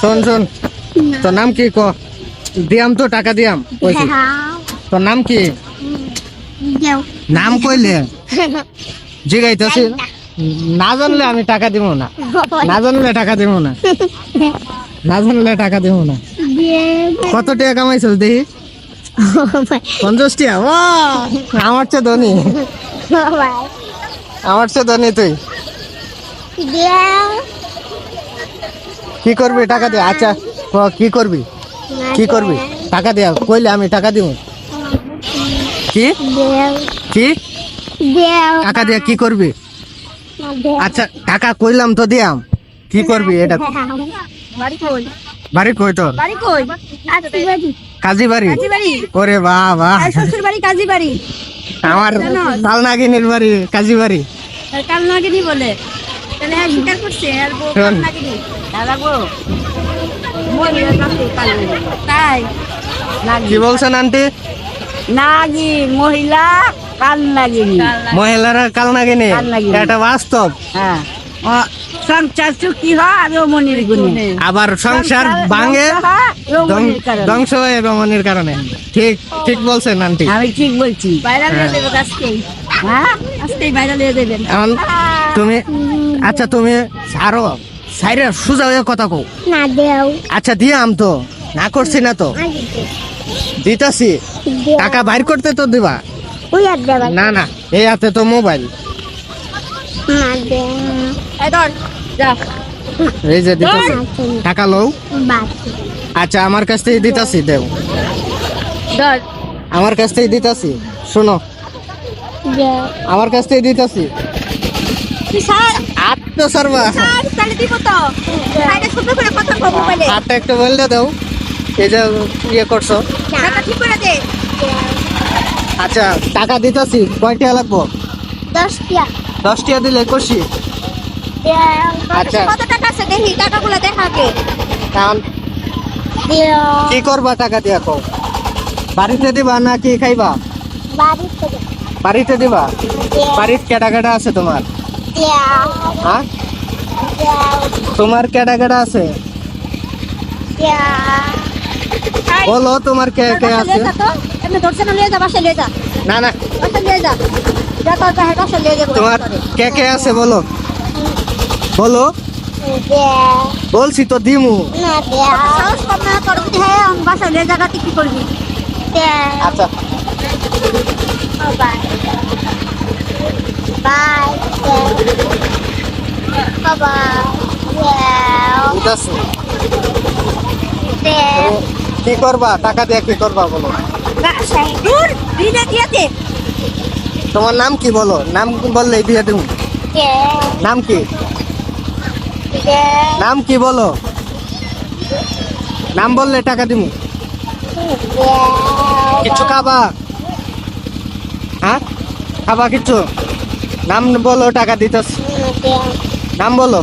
শোন শোন। তোর নাম কি? ক। দিয়াম তো টাকা দিয়াম। কইছি। তোর নাম কি? নাম কইলে? জিগাইতেছি। না। জানলে আমি টাকা দিব না। না জানলে টাকা দিব না। না জানলে টাকা দিব না। কত টাকা কামাইছিল দেখি? পঞ্চাশ টাকা। ও আমার চেয়ে ধনী। আমার চেয়ে ধনী তুই। কি করবি? টাকা দিয়ে আচ্ছা ক, কি করবি? কি করবি? টাকা দিয়া কইলে আমি টাকা দিব। কি? কি? টাকা দিয়া কি করবি? আচ্ছা টাকা কইলাম তো দিয়াম। কি করবি এটা? বাড়ি কই? বাড়ি কই তোর? বাড়ি কই? কাজী বাড়ি কাজী বাড়ি কাজী বাড়ি ওরে শ্বশুর বাড়ি কাজী বাড়ি আমার তালনাগিনীর বাড়ি কাজী বাড়ি আর কাল বলে। তাহলে হ্যাঁ স্বীকার করছে আর বউ নাকি তাই? কি বলছেন আন্টি? নাগি মহিলা কাল নাগিনি মহিলারা কাল নাগিনী এটা বাস্তব। হ্যাঁ। সংসার চুক্তি হয় আর রমণীর গুণে। আবার সংসার ভাঙে ধ্বংস হয়ে রমণীর কারণে। ঠিক ঠিক বলছেন আন্টি। আমি ঠিক বলছি। ভাইরাল হয়ে। দেবে আজকেই। হ্যাঁ আজকেই ভাইরাল হয়ে দেবেন। তুমি আচ্ছা তুমি আরও সাইরে সোজা হয়ে কথা কও। না দেও। আচ্ছা দিয়াম তো। না করছি না তো। দিতাছি। টাকা বাইর করতে তো দিবা। ওই আর দেবা। না না এই হাতে তো মোবাইল। না দেও। এই ধর যা। এই যে দিতাছি। টাকা লও। আচ্ছা আমার কাছ থেকে দিতাছি দেও। ধর। আমার কাছ থেকে দিতাছি। শোনো। আমার কাছ থেকে দিতাছি। তুই স্যার? আত্ম সর্বা স্যার তাহলে দিব তো। সাইডে সুন্দর করে কথা কব বলে হাতটা একটু বললে দাও। এই যে ইয়ে করছ। টাকা ঠিক করে দে। আচ্ছা টাকা দিতাছি। কয়টা লাগবো? দশ টিয়া দিলে দেও আচ্ছা। কত টাকা আছে দেখি টাকাগুলো দেখাকে কারণ কি করবা টাকা দিয়া কো বাড়িতে দিবা না কি খাইবা? বাড়িতে দিবা। বাড়িতে কেটা কেটা আছে তোমার? হ্যাঁ দেও তোমার কেটা কেটা আছে দেও বলো তোমার কে কে আছে যা তো এমনি ধরছে না লিয়ে যা বাসা লিয়ে যা না না বাসা লিয়ে যা যা তো যা বাসা লিয়ে যা তোমার কে কে আছে বলো বলো দেও বলছি তো দিমু না দেও সাহস কম না তোর যদি হ্যাঁ আমি বাসা লিয়ে জায়গা তুই কি করবি দেও আচ্ছা কি করবা টাকা দিয়ে কি করবা বলো তোমার নাম কি বলো নাম বললে দিয়ে দেবো নাম কি নাম কি বলো নাম বললে টাকা দিব কিছু খাবা হ্যাঁ খাবা কিছু নাম বলো টাকা দিতেছ। নাম বলো।